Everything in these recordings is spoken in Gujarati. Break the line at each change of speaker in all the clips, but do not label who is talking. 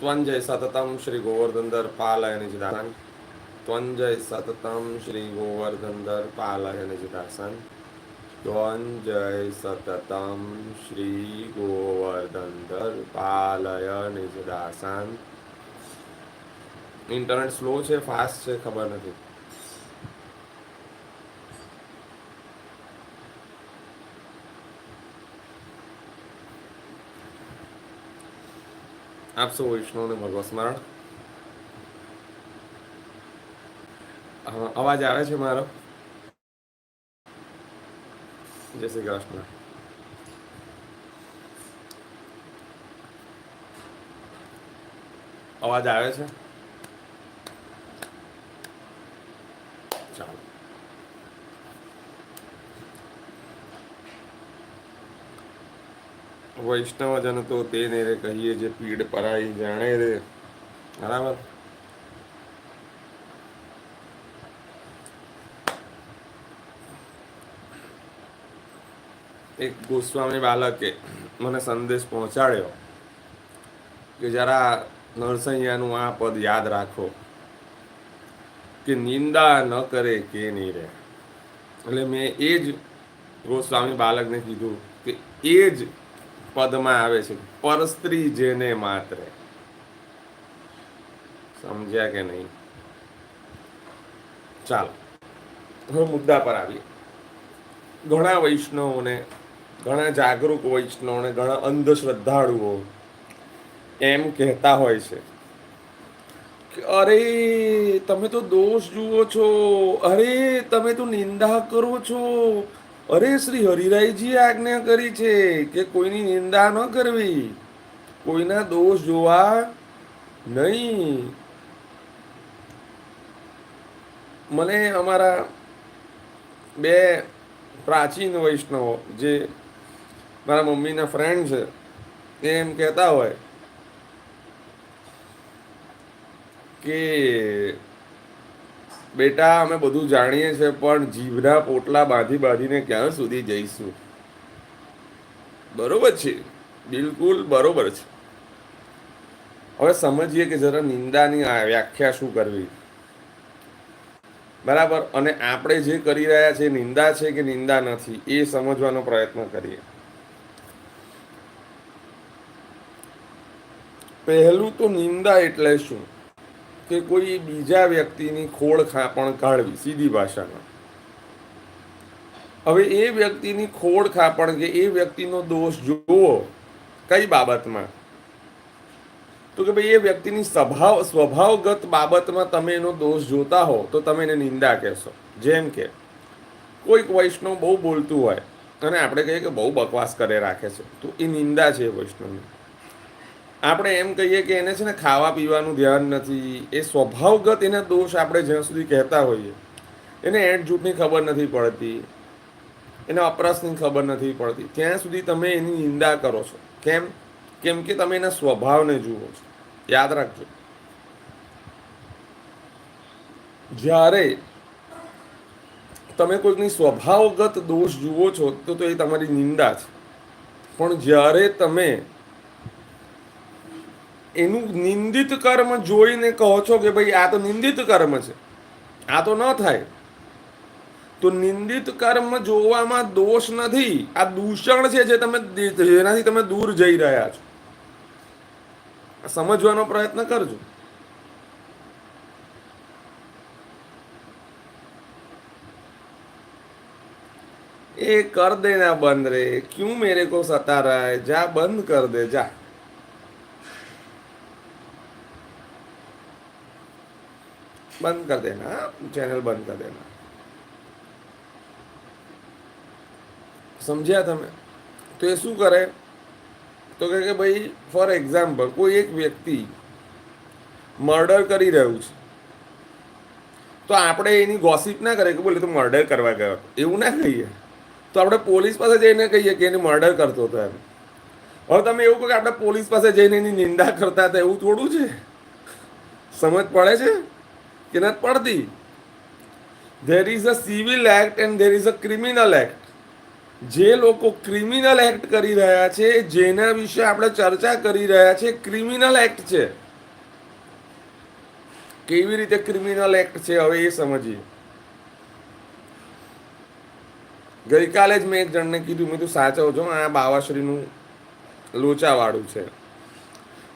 ત્વંજય સતતમ શ્રી ગોવર્ધનધર પાલયન જિદાસન ત્વંજય સતતમ શ્રી ગોવર્ધનધર પાલયન જિદાસન ત્વંજય સતતમ શ્રી ગોવર્ધનધર પાલયન જિદાસન ઇન્ટરનેટ સ્લો છે ફાસ્ટ છે, ખબર નથી। આપસો વૈષ્ણવને ભગવત સ્મરણ અવાજ આવે છે મારો જય શ્રી કૃષ્ણ અવાજ આવે છે ચાલો વૈષ્ણવજન તો તેને રે કહીએ જે પીડ પરાઈ જાણે રે. બરાબર? એક ગોસ્વામી બાલકે મને સંદેશ પહોંચાડ્યો કે જરા નરસૈયાનું આ પદ યાદ રાખો, કે નિંદા ન કરે કે નહીં રે. એટલે મેં એ જ ગોસ્વામી બાલકને કીધું કે એ જ પદમાં આવે છે. પરસ્ત્રી જેને માત્ર. સમજ્યા કે નહીં? ચાલો. હવે મુદ્દા પર આવીએ. ઘણા વૈષ્ણવોને, ઘણા જાગૃત વૈષ્ણવોને, ઘણા અંધશ્રદ્ધાળુઓ એમ કહેતા હોય છે કે, અરે, તમે તો દોષ જુઓ છો. અરે, તમે તો નિંદા કરો છો. અરે શ્રી હરિરાયજીએ આજ્ઞા કરી છે કે કોઈની નિંદા ન કરવી. કોઈના દોષ જોવા નહીં. મને અમારા બે પ્રાચીન વૈષ્ણવો, જે મારા મમ્મીના ફ્રેન્ડ છે એમ કહેતા હોય કે બેટા, અમે બધું જાણીએ છીએ પણ જીભના પોટલા બાંધી બાંધીને ક્યાં સુધી જઈશું? બરોબર છે. બિલકુલ બરોબર છે. હવે સમજીએ કે જરા નિંદાની વ્યાખ્યા શું કરવી. બરાબર? અને આપણે જે કરી રહ્યા છે, નિંદા છે કે નિંદા નથી, એ સમજવાનો પ્રયત્ન કરીએ. પહેલું તો નિંદા એટલે શું? કે કોઈ બીજા વ્યક્તિની ખોળ ખાપણ કાઢવી, સીધી ભાષામાં. હવે એ વ્યક્તિની ખોળ ખાપણ કે એ વ્યક્તિનો દોષ જોવો, કઈ બાબતમાં? તો કે ભાઈ એ વ્યક્તિની સ્વભાવ, સ્વભાવગત બાબતમાં તમે એનો દોષ જોતા હો, તો તમે એને નિંદા કહેશો. જેમ કે, કોઈક વૈષ્ણવ બહુ બોલતું હોય, અને આપણે કહીએ કે બહુ બકવાસ કરે રાખે છે, તો એ નિંદા છે વૈષ્ણવની. આપણે એમ કહીએ કે એને છે ને ખાવા પીવાનું ધ્યાન નથી. એ સ્વભાવગત એના દોષ આપણે જ્યાં સુધી કહેતા હોઈએ. એને એડજૂટની ખબર નથી પડતી. એને અપરાશની ખબર નથી પડતી. ત્યાં સુધી તમે એની નિંદા કરો છો. કેમ? કેમ કે તમે એના સ્વભાવને જુઓ છો. યાદ રાખજો. જ્યારે તમે કોઈકની સ્વભાવગત દોષ જુઓ છો તો એ તમારી નિંદા છે. પણ જ્યારે તમે એનું નિંદિત કર્મ જોઈને કહો છો કે ભાઈ આ તો નિંદિત કર્મ છે. આ તો ન થાય. તો નિંદિત કર્મ જોવામાં દોષ નથી. આ દૂષણ છે જે તમે જેનાથી તમે દૂર જઈ રહ્યા છો. સમજવાનો પ્રયત્ન કરજો. એ કર देना बंद रे क्यों मेरे को सता रहा है जा बंद कर दे जा बंद कर देना चैनल बंद कर देना સમજ્યા તમે તો એ શું કરે તો કહે કે ભાઈ ફોર એક્ઝામ્પલ કોઈ એક વ્યક્તિ મર્ડર કરી રહ્યું છે તો આપણે એની ગોસિપ ના કરે કે બોલે તો મર્ડર કરવા ગયો એવું ના કહીએ તો આપણે પોલીસ પાસે જઈને કહીએ કે એને મર્ડર કરતો હતો એમ હવે તમે એવું કહો કે આપણે પોલીસ પાસે જઈને એની નિંદા કરતા હતા એવું થોડું છે સમજ પડે છે કે નથી પડતી there is a civil act and there is a criminal act જે લોકો ક્રિમિનલ એક્ટ કરી રહ્યા છે, જેના વિશે આપણે ચર્ચા કરી રહ્યા છે ક્રિમિનલ એક્ટ છે. કેવી રીતે ક્રિમિનલ એક્ટ છે હવે એ સમજીએ. ગઈકાલે જ મેં એક જણને કીધું, મેં તું સાચવ છો, આ બાવાશ્રીનું લોચાવાળું છે.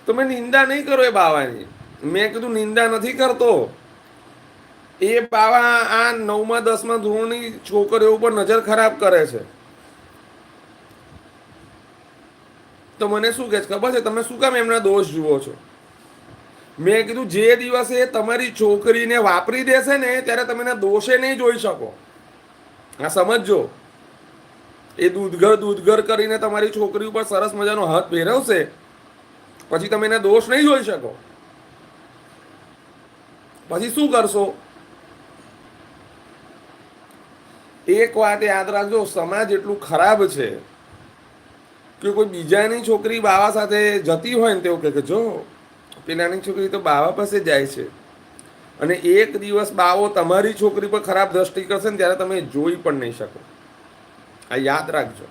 તો મેં નિંદા નહીં કરો એ બાવાની. મેં કીધું, નિંદા નથી કરતો. એ બાવા આ નવમા, દસમા ધોરણની છોકરીઓ ઉપર નજર ખરાબ કરે છે. તો મને શું કહે છે? ખબર છે? તમે શું કામ એમના દોષ જુઓ છો? મેં કીધું, જે દિવસે તમારી છોકરીને વાપરી દેશે ને, ત્યારે તમે એના દોષે નહીં જોઈ શકો. આ સમજજો. એ દૂધઘર દૂધઘર કરીને તમારી છોકરી ઉપર સરસ મજાનો હાથ ફેરવશે પછી તમે એના દોષ નહીં જોઈ શકો. પછી શું કરશો? એક વાત યાદ રાખજો, સમાજ એટલું ખરાબ છે કે કોઈ બીજાની છોકરી બાવા સાથે જતી હોય ને તેવું કહે કે, જો, પેલાની છોકરી તો બાવા પાસે જાય છે અને એક દિવસ બાવો તમારી છોકરી પર ખરાબ દ્રષ્ટિ કરશે ને ત્યારે તમે જોઈ પણ નહીં શકો. આ યાદ રાખજો.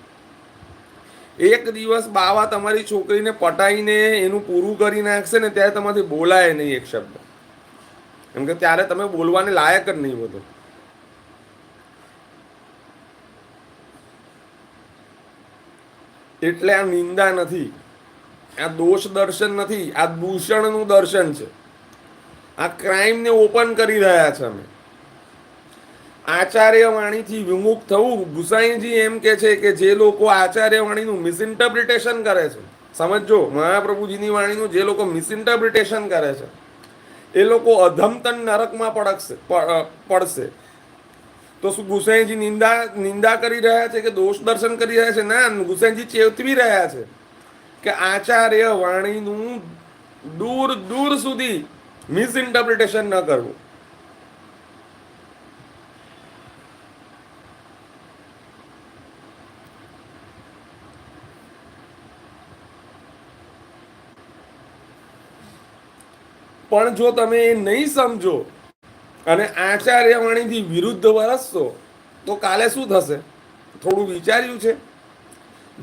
એક દિવસ બાવા તમારી છોકરીને પટાઈને એનું પૂરું કરી નાખશે ને ત્યારે તમારાથી બોલાય નહીં એક શબ્દ. એમ કે ત્યારે તમે બોલવાને લાયક જ નહીં બધું એટલે આ નિંદા નથી. આ દોષ દર્શન નથી. આ દૂષણનું દર્શન છે. આ ક્રાઇમને ઓપન કરી રહ્યા છે અમે. આચાર્યવાણીથી વિમુખ થવું, ગુસાઈજી એમ કે છે કે જે લોકો આચાર્યવાણીનું મિસઇન્ટરપ્રિટેશન કરે છે સમજો મહાપ્રભુજીની વાણીનું જે લોકો મિસઇન્ટરપ્રિટેશન કરે છે, એ લોકો અધમતન નરકમાં પડકશે પડશે. તો શું ગુસાઈજી નિંદા નિંદા કરી રહ્યા છે કે દોષ દર્શન કરી રહ્યા છે? ના ગુસાઈજી ચેતવી રહ્યા છે કે આચાર્ય વાણીનું દૂર દૂર સુધી મિસઇન્ટરપ્રિટેશન ન કરવું. પણ જો તમે એ નહીં સમજો અને આચાર્ય વાણીથી વિરુદ્ધ વરસશો, તો કાલે શું થશે? થોડું વિચાર્યું છે.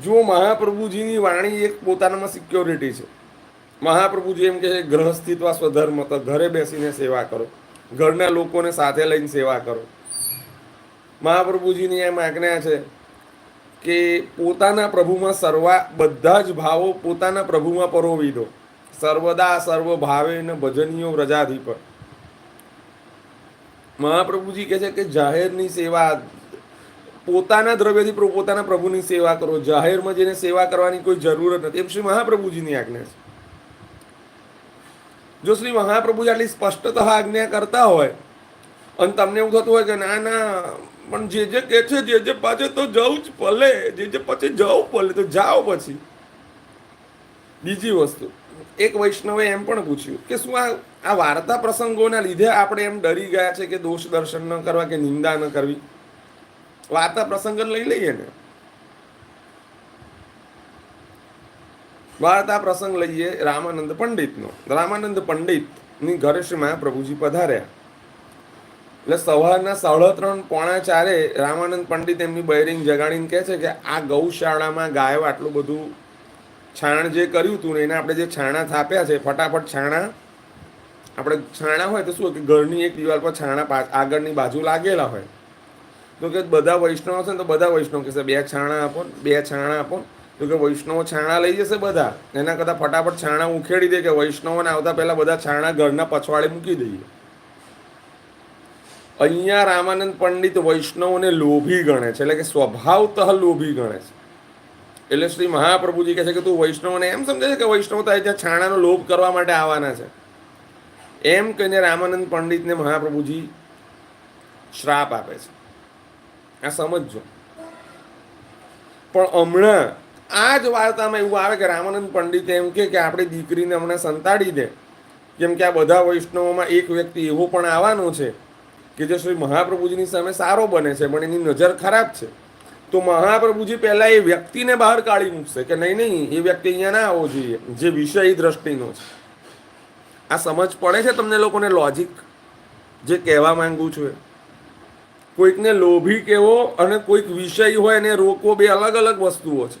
જુઓ, મહાપ્રભુજીની વાણી એક પોતાનામાં સિક્યોરિટી છે. મહાપ્રભુજી એમ કહે છે ગ્રહસ્થિત્વ સ્વધર્મ, તો ઘરે બેસીને સેવા કરો. ઘરના લોકોને સાથે લઈને સેવા કરો. મહાપ્રભુજીની એમ આજ્ઞા છે કે પોતાના પ્રભુમાં સર્વા બધા જ ભાવો પોતાના પ્રભુમાં પરોવી દો. સર્વદા સર્વ ભાવે ને ભજનીયો વ્રજાધિપ મહાપ્રભુજી કહે છે કે જાહેરની સેવા, પોતાના દ્રવ્યથી પોતાના પ્રભુની સેવા કરો. જાહેરમાં જેને સેવા કરવાની કોઈ જરૂર નથી. એમ શ્રી મહાપ્રભુજીની આજ્ઞા છે. જો શ્રી મહાપ્રભુજી આટલી સ્પષ્ટત આજ્ઞા કરતા હોય, અને તમને એવું થતું હોય કે ના ના, પણ જે જે કે છે, જે જે પાછે તો જવું જ ભલે જે જે પછી જવું ભલે તો જાઓ પછી. બીજી વસ્તુ એક વૈષ્ણવે એમ પણ પૂછ્યું કે શું આ આ વાર્તા પ્રસંગોના લીધે આપણે એમ ડરી ગયા છે કે દોષ દર્શન ન કરવા કે નિંદા ન કરવી? વાર્તા પ્રસંગ જ લઈ લઈએ ને. વાર્તા પ્રસંગ લઈએ રામાનંદ પંડિતનો. રામાનંદ પંડિતની ઘરે શ્રી મહાપ્રભુજી પધાર્યા. એટલે સવારના સાડા ત્રણ, પોણા ચારે રામાનંદ પંડિત એમની બૈરિંગ જગાડીને કહે છે કે આ ગૌશાળામાં ગાયો આટલું બધું છાણ જે કર્યું હતું ને એને આપણે જે છાણા થાપ્યા છે, ફટાફટ છાણા, આપણે છાણા હોય તો શું કે ઘરની એક દિવાલ પર છાણા આગળની બાજુ લાગેલા હોય. તો કે બધા વૈષ્ણવ હશે ને તો બધા વૈષ્ણવ કહેશે, બે છાણા આપો બે છાણા આપો તો કે વૈષ્ણવો છાણા લઈ જશે બધા, એના કરતાં ફટાફટ છાણા ઉખેડી દે કે વૈષ્ણવોને આવતા પહેલાં બધા છાણા ઘરના પછવાડે મૂકી દઈએ. અહીંયા રામાનંદ પંડિત વૈષ્ણવોને લોભી ગણે છે, એટલે કે સ્વભાવતઃ લોભી ગણે છે. એટલે શ્રી મહાપ્રભુજી કહે છે કે તું વૈષ્ણવને એમ સમજે છે કે વૈષ્ણવ તારે ત્યાં છાણાનો લોભ કરવા માટે આવવાના છે. એમ કહીને રામાનંદ પંડિતને મહાપ્રભુજી શ્રાપ આપે છે. આ સમજજો. પણ હમણાં આ જ વાર્તામાં એવું આવે કે રામાનંદ પંડિત એમ કે આપણી દીકરીને હમણાં સંતાડી દે. કેમ કે આ બધા વૈષ્ણવોમાં એક વ્યક્તિ એવો પણ આવવાનો છે કે જે શ્રી મહાપ્રભુજીની સામે સારો બને છે, પણ એની નજર ખરાબ છે. તો મહાપ્રભુજી પહેલા એ વ્યક્તિને બહાર કાઢી મૂકશે કે નહીં નહીં, એ વ્યક્તિ અહીંયા ના આવવો જોઈએ. જે વિષય દ્રષ્ટિનો છે. આ સમજ પડે છે તમને લોકોને લોજિક જે કહેવા માંગુ છું એ. કોઈકને લોભી કહેવો અને કોઈક વિષય હોય એને રોકવો બે અલગ અલગ વસ્તુઓ છે.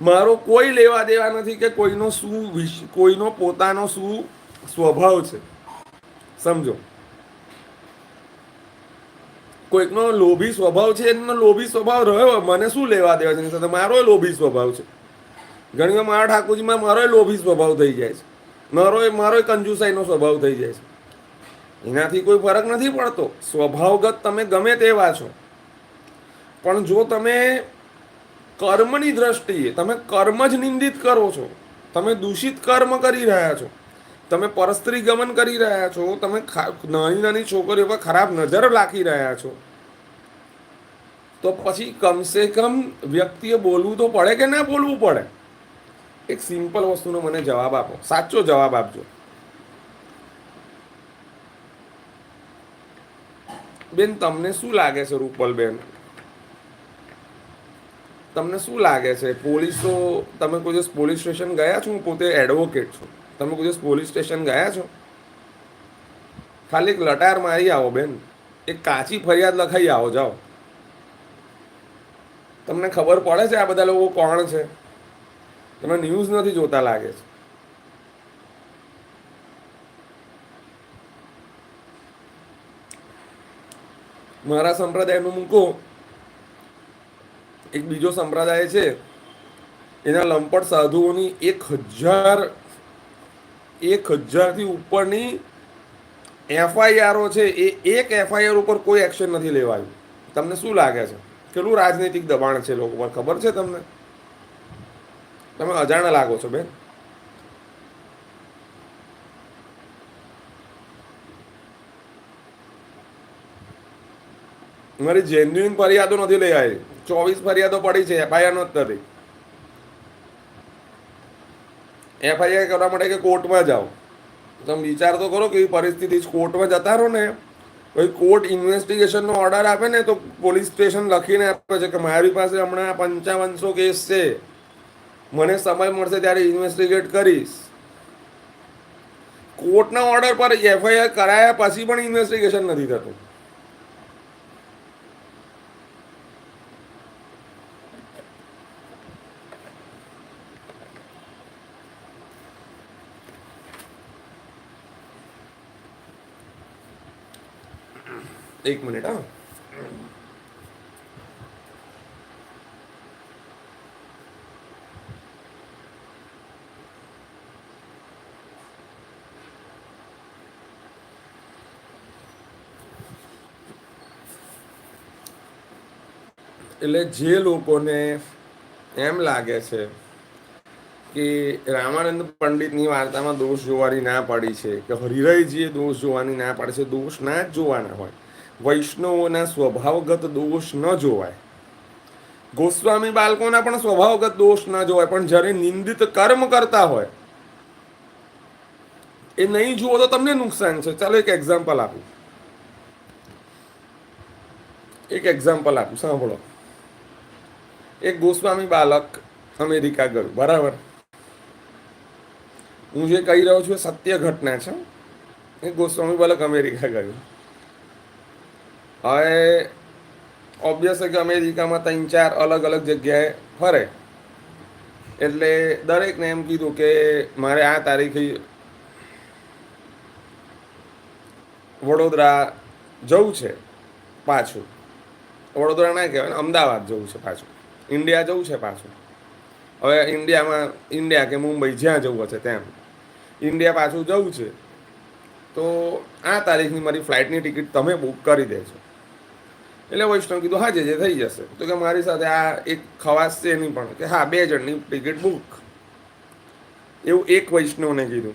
મારો કોઈ લેવા દેવા નથી કે કોઈનો શું કોઈનો પોતાનો શું સ્વભાવ છે. સમજો. કોઈકનો લોભી સ્વભાવ છે, એનો લોભી સ્વભાવ રહ્યો, મને શું લેવા દેવા છે? એની સાથે મારો લોભી સ્વભાવ છે. ઘણી વાર મારા ઠાકોરજીમાં મારો લોભી સ્વભાવ થઈ જાય છે. મારો મારો કંજુસાઈનો સ્વભાવ થઈ જાય છે. એનાથી કોઈ ફરક નથી પડતો. સ્વભાવગત તમે ગમે તેવા છો. પણ જો તમે કર્મની દ્રષ્ટિએ, તમે કર્મ જ નિંદિત કરો છો, તમે દૂષિત કર્મ કરી રહ્યા છો તમે પરસ્ત્રી ગમન કરી રહ્યા છો, તમે નાની નાની છોકરીઓ પર ખરાબ નજર રાખી રહ્યા છો. તો પછી કમસે કમ વ્યક્તિએ બોલવું તો પડે કે ના બોલવું પડે? એક સિમ્પલ વસ્તુનો મને જવાબ આપો, સાચો જવાબ આપજો. બેન, તમને શું લાગે છે, રૂપલબેન? તમને શું લાગે છે, પોલીસો, તમે કોઈ દિવસ પોલીસ સ્ટેશન ગયા છો? હું પોતે એડવોકેટ છું. તમે કોઈ દિવસ પોલીસ સ્ટેશન ગયા છો? ખાલી એક લટાર મારી આવો બેન. એક કાચી ફરિયાદ લખાઈ આવો, જાઓ. તમને ખબર પડે છે આ બધા લોકો કોણ છે? તમે ન્યૂઝ નથી જોતા લાગે છે. મારા સંપ્રદાયનું મૂકો. એક બીજો સંપ્રદાય છે, એના લંપટ સાધુઓની એક હજાર એક હજારથી ઉપરની એફઆઈઆરઓ છે, એ એક એફઆઈઆર ઉપર કોઈ એક્શન નથી લેવાયું. તમને શું લાગે છે? કેટલું રાજનૈતિક દબાણ છે લોકો પર? ખબર છે તમને? તમે અજાણ લાગો છો, બેન. મારી જેન્યુઇન ફરિયાદો નથી લઈ આવી. ચોવીસ ફરિયાદો પડી છે એફઆઈઆર નથી થતી એફઆઈઆર કરવા માટે કે કોર્ટમાં જાઓ. તમે વિચાર તો કરો કે એવી પરિસ્થિતિ કોર્ટમાં જતા રહો ને. પછી કોર્ટ ઇન્વેસ્ટિગેશનનો ઓર્ડર આપે ને તો પોલીસ સ્ટેશન લખીને આપે છે કે મારી પાસે હમણાં પંચાવનસો કેસ છે. મને સમય મળશે ત્યારે ઇન્વેસ્ટિગેટ કરીશ. કોર્ટના ઓર્ડર પર એફઆઈઆર કરાયા પછી પણ ઇન્વેસ્ટિગેશન નથી થતું. એક મિનિટ, હા. એટલે જે લોકોને એમ લાગે છે કે રામાનંદ પંડિતની વાર્તામાં દોષ જોવાની ના પડી છે, કે હરિરાયજીએ દોષ જોવાની ના પાડી છે, દોષ ના જ જોવાના હોય વૈષ્ણવોના સ્વભાવગત દોષ ન જોવાય. ગોસ્વામી બાળકોના પણ સ્વભાવગત દોષ ન જોવાય, પણ જ્યારે નિંદિત કર્મ કરતા હોય, એ નહીં જુઓ તો તમને નુકસાન છે. ચાલો એક એક્ઝામ્પલ આપું. એક એક્ઝામ્પલ આપું, સાંભળો. એક ગોસ્વામી બાલક અમેરિકા ગયું, બરાબર? હું જે કહી રહ્યો છું એ સત્ય ઘટના છે. એક ગોસ્વામી બાલક અમેરિકા ગયું. હવે ઓબ્વિયસ કે અમેરિકામાં ત્રણ ચાર અલગ અલગ જગ્યાએ ફરે. એટલે દરેકને એમ કીધું કે મારે આ તારીખે વડોદરા જવું છે પાછું. વડોદરા ના કહેવાય અમદાવાદ જવું છે પાછું. ઇન્ડિયા જવું છે પાછું. હવે ઇન્ડિયામાં, ઇન્ડિયા કે મુંબઈ જ્યાં જવું હશે ત્યાં ઇન્ડિયા પાછું જવું છે. તો આ તારીખની મારી ફ્લાઇટની ટિકિટ તમે બુક કરી દેજો. એટલે વૈષ્ણવ કીધું હા જે થઈ જશે. તો કે મારી સાથે આ એક ખવાસ છે એની પણ, કે હા, બે જણની ટિકિટ બુક. એવું એક વૈષ્ણવને કીધું.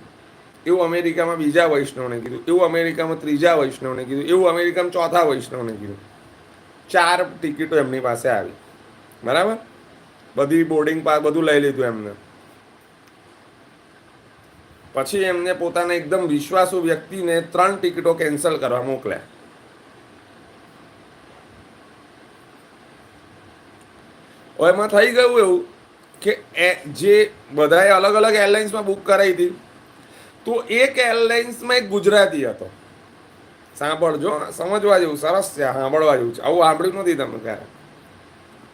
એવું અમેરિકામાં બીજા વૈષ્ણવને કીધું. એવું અમેરિકામાં ત્રીજા વૈષ્ણવને કીધું. એવું અમેરિકામાં ચોથા વૈષ્ણવને કીધું. ચાર ટિકિટો એમની પાસે આવી. બરાબર? બધી બોર્ડિંગ પાસ બધું લઈ લીધું એમને. પછી એમને પોતાના એકદમ વિશ્વાસુ વ્યક્તિને ત્રણ ટિકિટો કેન્સલ કરવા મોકલ્યા. હવે એમાં થઈ ગયું એવું કે એ જે બધાએ અલગ અલગ એરલાઇન્સમાં બુક કરાવી હતી, તો એક એરલાઇન્સમાં એક ગુજરાતી હતો. સાંભળજો સમજવા જેવું, સરસ છે સાંભળવા જેવું છે. આવું સાંભળ્યું નથી તમે ક્યારે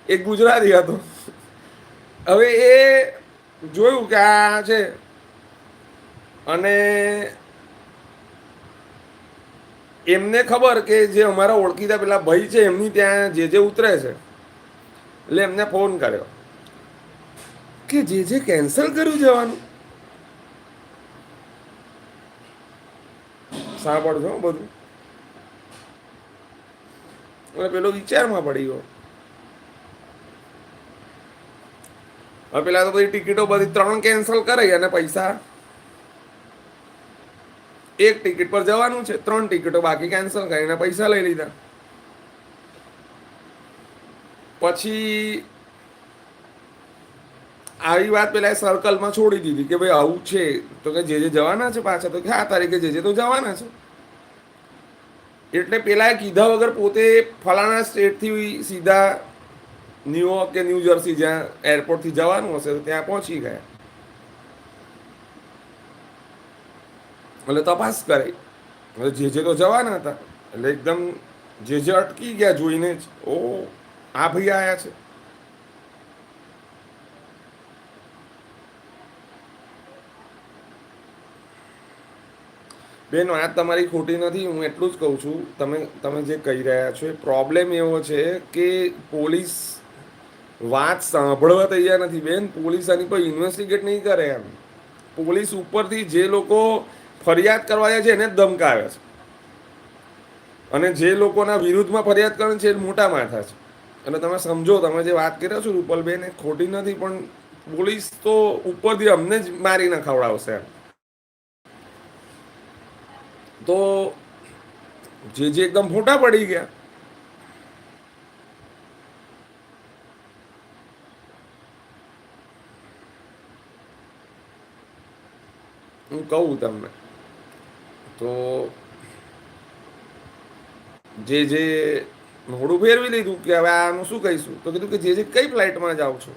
એક ગુજરાતી હતો. હવે એ જોયું કે આ છે. અને એમને ખબર કે જે અમારા ઓળખીતા પેલા ભાઈ છે, એમની ત્યાં જે જે ઉતરે છે એટલે એમને ફોન કર્યો કે જે જે કેન્સલ કર્યું જવાનું. સાંભળજો બધું. એટલે પેલો વિચારમાં પડી ગયો. હવે પેલા તો બધી ટિકિટો બધી ત્રણ કેન્સલ કરાઈ અને પૈસા એક ટિકિટ પર જવાનું છે, ત્રણ ટિકિટો બાકી કેન્સલ કરીને પૈસા લઈ લીધા. પછી આવી વાત પેલા સર્કલમાં છોડી દીધી કે ભાઈ આવું છે. તો કે જે જે જવાના છે પાછા, તો કે આ તારીખે જે જે તો જવાના છે. એટલે પેલા કીધા વગર પોતે ફલાણા સ્ટેટથી સીધા ન્યુયોર્ક કે ન્યૂ જર્સી જ્યાં એરપોર્ટથી જવાનું હશે, તો ત્યાં પહોંચી ગયા. એટલે તપાસ કરી એટલે જે જે તો જવાના હતા. એટલે એકદમ જે જે અટકી ગયા જોઈને જ. ઓ આ ભાઈ આવ્યા છે. બેન, વાત તમારી ખોટી નથી, હું એટલું જ કહું છું. તમે તમે જે કહી રહ્યા છો એ પ્રોબ્લેમ એવો છે કે પોલીસ વાત સાંભળવા તૈયાર નથી. બેન, પોલીસ આની પર ઇન્વેસ્ટિગેટ નહીં કરે એમ. પોલીસ ઉપરથી જે લોકો ફરિયાદ કરવા જાય છે એને ધમકાવે છે. અને જે લોકોના વિરુદ્ધમાં ફરિયાદ કરે છે એ મોટા માથા છે. અને તમે સમજો, તમે જે વાત કર્યા છો રૂપલબેન એ ખોટી નથી, પણ પોલીસ તો ઉપરથી અમને જ મારી ખવડાવશે તો જે જે એકદમ ફોટા પડી ગયા. હું કહું તમને, તો જે જે મોડું ફેરવી લીધું કે હવે આનું શું કહીશું? તો કીધું કે જે જે કઈ ફ્લાઇટમાં જાઓ છો?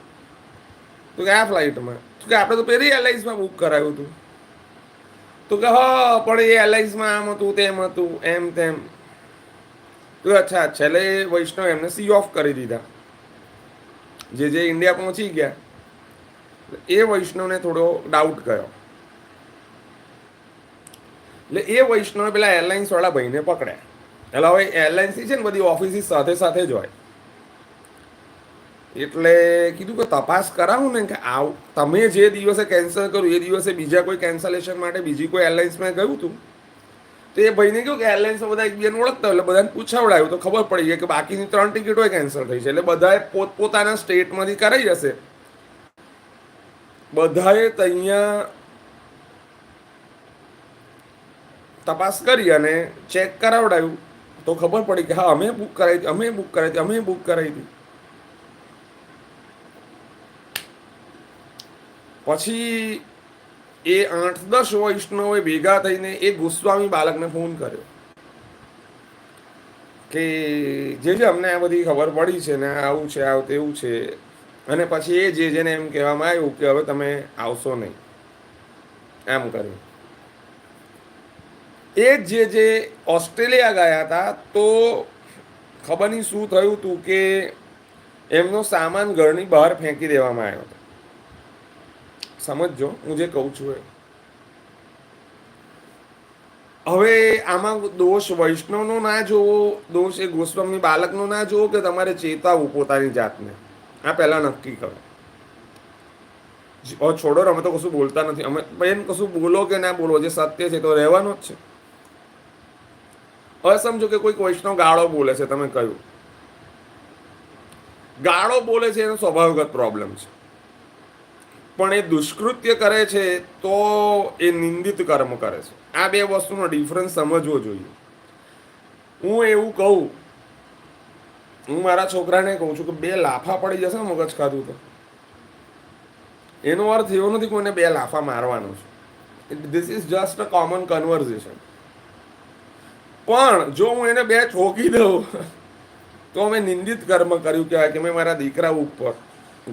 તો કે આ ફ્લાઇટમાં. તો કે આપણે તો પેલી એરલાઇન્સમાં બુક કરાવ્યું હતું. તો કે, હા, પણ એ એરલાઇન્સમાં આમ હતું, તેમ હતું, એમ, તેમ. તો અચ્છા, છેલ્લે વૈષ્ણવ એમને સી ઓફ કરી દીધા. જે જે ઇન્ડિયા પહોંચી ગયા, એ વૈષ્ણવને થોડો ડાઉટ ગયો. એટલે એ વૈષ્ણવે પેલા એરલાઇન્સ વાળા ભાઈને પકડ્યા. એટલે હવે એરલાઇન્સની છે ને બધી ઓફિસ સાથે સાથે જ હોય. એટલે કીધું કે તપાસ કરાવું ને કે આવ, તમે જે દિવસે કેન્સલ કર્યું, એ દિવસે બીજા કોઈ કેન્સલેશન માટે બીજી કોઈ એરલાઇન્સમાં ગયું હતું તો એ ભાઈને કહ્યું કે એરલાઇન્સમાં બધા એકબીજાને ઓળખતા એટલે બધાને પૂછાવડાયું. તો ખબર પડી ગઈ કે બાકીની ત્રણ ટિકિટો કેન્સલ થઈ છે. એટલે બધાએ પોતપોતાના સ્ટેટમાંથી કરાઈ જશે. બધાએ અહીંયા તપાસ કરી અને ચેક કરાવડાવ્યું તો ખબર પડી કે હા, અમે બુક કરાવી હતી, અમે બુક કરાવી હતી, અમે બુક કરાવી હતી. પછી એ આઠ દસ વૈષ્ણવે ભેગા થઈને એ ગોસ્વામી બાળકને ફોન કર્યો કે જે જે અમને આ બધી ખબર પડી છે ને આવું છે આવું તેવું છે. અને પછી એ જે જેને એમ કહેવામાં આવ્યું કે હવે તમે આવશો નહીં. એમ કર્યું. એ જ જે ઓસ્ટ્રેલિયા ગયા હતા, તો ખબર નહીં શું થયું હતું કે એમનો સામાન ઘરની બહાર ફેંકી દેવામાં આવ્યો હતો. સમજજો, હું જે કહું છું એ. હવે આમાં દોષ વૈષ્ણવનો ના જોવો, દોષ એ ગોસ્વામી બાળકનો ના જોવો કે તમારે ચેતાવવું પોતાની જાતને? આ પહેલાં નક્કી કરો. છોડો અમે તો કશું બોલતા નથી. અમે, બેન, કશું બોલો કે ના બોલો? જે સત્ય છે તો રહેવાનો જ છે. હવે સમજો કે કોઈક વૈષ્ણવ ગાળો બોલે છે, તમે કહ્યું. ગાળો બોલે છે, એનો સ્વભાવગત પ્રોબ્લેમ છે. પણ એ દુષ્કૃત્ય કરે છે, તો એ નિંદિત કર્મ કરે છે. આ બે વસ્તુનો ડિફરન્સ સમજવો જોઈએ. હું એવું કહું, હું મારા છોકરાને કહું છું કે બે લાફા પડી જશે મગજ ખાધું તો. એનો અર્થ એવો નથી કોઈને બે લાફા મારવાનો છે. This is just a common conversation પણ જો હું એને બે ઠોકી દઉં, તો મેં નિંદિત કર્મ કર્યું કહેવાય કે મેં મારા દીકરા ઉપર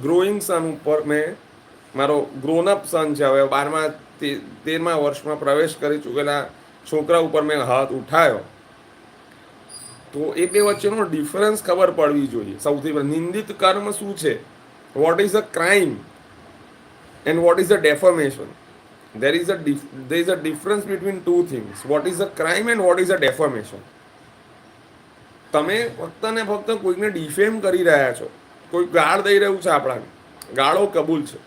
ગ્રોઈંગ સન ઉપર મેં મારો ગ્રોનઅપ સન છે, હવે બારમા તેરમા વર્ષમાં પ્રવેશ કરી ચૂકેલા છોકરા ઉપર મેં હાથ ઉઠાયો. તો એ બે વચ્ચેનો ડિફરન્સ ખબર પડવી જોઈએ. સૌથી પહેલાં નિંદિત કર્મ શું છે? What is a crime and what is a defamation there is a dif- there is a difference between two things. What is a crime and what is a defamation? તમે ફક્ત ને ફક્ત કોઈકને ડિફેમ કરી રહ્યા છો. કોઈ ગાળ દઈ રહ્યું છે આપણાને. ગાળો કબૂલ છે.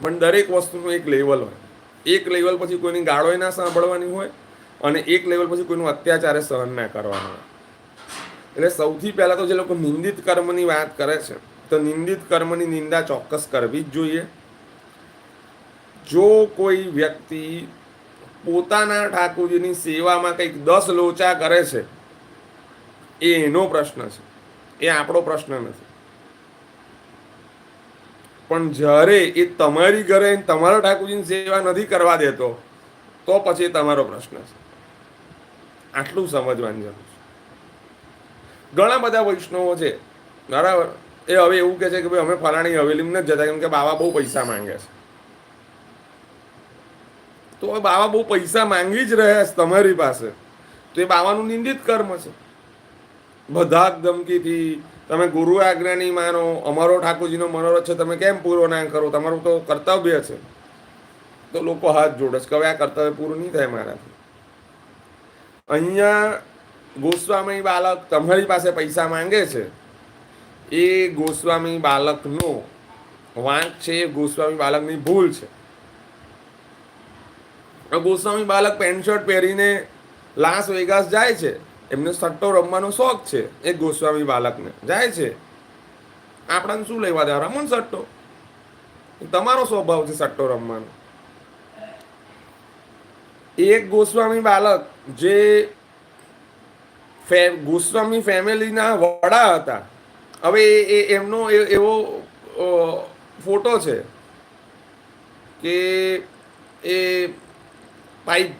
પણ દરેક વસ્તુનું એક લેવલ હોય. એક લેવલ પછી કોઈની ગાળોય ના સાંભળવાની હોય અને એક લેવલ પછી કોઈનું અત્યાચારે સહન ના કરવાનું હોય. એટલે સૌથી પહેલાં તો જે લોકો નિંદિત કર્મની વાત કરે છે, તો નિંદિત કર્મની નિંદા ચોક્કસ કરવી જ જોઈએ. જો કોઈ વ્યક્તિ પોતાના ઠાકોરજીની સેવામાં કંઈક દસ લોચા કરે છે, એ એનો પ્રશ્ન છે. એ આપણો પ્રશ્ન નથી. પણ જ્યારે એ તમારી ઘરે તમારા ઠાકોરજીની સેવા નથી કરવા દેતો, તો પછી તમારો પ્રશ્ન છે. આટલું સમજવાની જરૂર છે. ઘણા બધા વૈષ્ણવો છે. બરાબર? એ હવે એવું કહે છે કે ભાઈ, અમે ફલાણી હવેલીમાં નથી જતા, કેમ કે બાબા બહુ પૈસા માંગે છે. તો બાવા બહુ પૈસા માંગી જ રહ્યા છે તમારી પાસે. તો એ બાવાનું નિંદિત કર્મ છે. બધા જ ધમકીથી તમે ગુરુ આજ્ઞા માનો, અમારો ઠાકોરજીનો મનોરથ છે, તમે કેમ પૂરો ના કરો? તમારું તો કર્તવ્ય છે. તો લોકો હાથ જોડે છે કે આ કર્તવ્ય પૂરું નહીં થાય મારાથી. અહીંયા ગોસ્વામી બાલક તમારી પાસે પૈસા માંગે છે. એ ગોસ્વામી બાલકનો વાંક છે, એ ગોસ્વામી બાલકની ભૂલ છે. ગોસ્વામી બાલક પેન્ટ શર્ટ પહેરીને લાસ વેગાસ જાય છે. એમને સટ્ટો રમવાનો શોખ છે એ ગોસ્વામી બાલકને. જાય છે. આપણાને શું લેવા દે રમણ સટ્ટો. તમારો સ્વભાવ છે સટ્ટો રમવાનો. એક ગોસ્વામી બાલક જે ગોસ્વામી ફેમિલીના વડા હતા. હવે એ- એમનો એવો ફોટો છે કે એ પાઇપ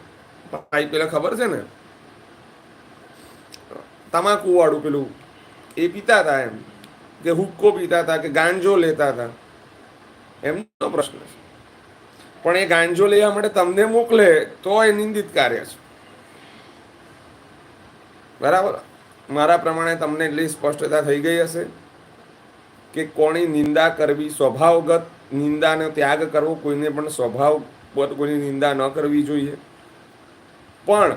પાઇપ પેલા ખબર છે ને? તમાકુ વાળું પેલું, એ પીતા હતા એમ. કે હુક્કો પીતા હતા, કે ગાંજો લેતા હતા. એમનો પ્રશ્ન છે. પણ એ ગાંજો લેવા માટે તમને મોકલે તો એ નિંદિત કાર્ય છે. બરાબર? મારા પ્રમાણે તમને એટલી સ્પષ્ટતા થઈ ગઈ હશે કે કોની નિંદા કરવી સ્વભાવગત, નિંદાનો ત્યાગ કરવો કોઈને પણ સ્વભાવ કોઈની નિંદા ન કરવી જોઈએ. પણ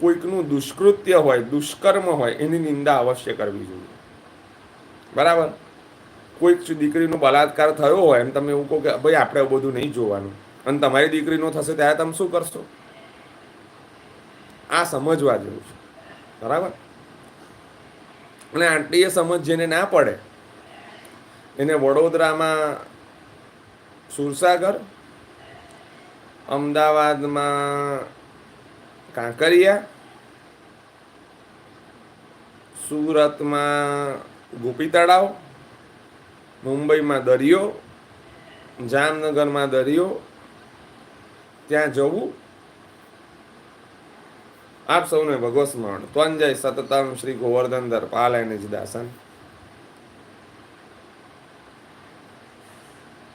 કોઈકનું દુષ્કૃત્ય હોય, દુષ્કર્મ હોય, એની નિંદા અવશ્ય કરવી જોઈએ. બરાબર? કોઈક દીકરીનો બલાત્કાર થયો હોય, એમ તમે એવું કહો કે, ભાઈ, આપણે બધું નહીં જોવાનું. અને તમારી દીકરીનો થશે, ત્યારે તમે શું કરશો? આ સમજવા જેવું છે. બરાબર? અને આટલી એ સમજ જેને ના પડે, એને વડોદરામાં સુરસાગર અમદાવાદમાં કાંકરિયા સુરતમાં ગોપી તળાવ, મુંબઈમાં દરિયો, જામનગરમાં દરિયો, ત્યાં જવું. આપ સૌને ભગવસ્મરણ ત્વંજય સતતમ શ્રી ગોવર્ધન દર પાલય નિજ દાસન.